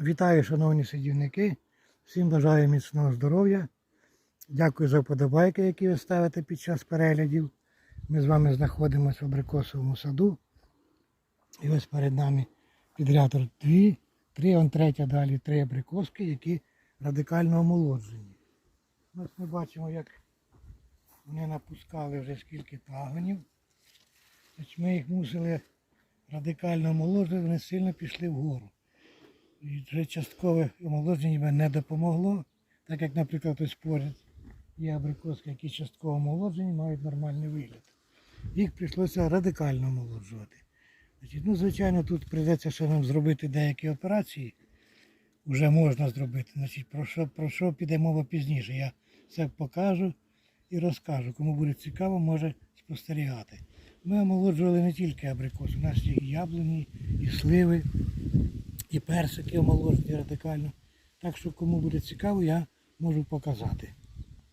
Вітаю, шановні сидівники. Всім бажаю міцного здоров'я. Дякую за вподобайки, які ви ставите під час переглядів. Ми з вами знаходимося в абрикосовому саду. І ось перед нами підряд дві, три, он третя далі, три абрикоски, які радикально омолоджені. Ось ми бачимо, як вони напускали вже скільки. Значить, Ми їх мусили радикально омолоджувати, вони сильно пішли вгору. Вже часткове омолодження не допомогло, так як, наприклад, ось поряд є абрикоски, які частково омолоджені, мають нормальний вигляд. Їх прийшлося радикально омолоджувати. Значить, ну, звичайно, тут прийдеться ще нам зробити деякі операції. Вже можна зробити. Значить, про що, про що піде мова пізніше. Я все покажу і розкажу. Кому буде цікаво, може спостерігати. Ми омолоджували не тільки абрикос, у нас є і яблуні, і сливи, і персики омолоджені радикально. Так що кому буде цікаво, я можу показати.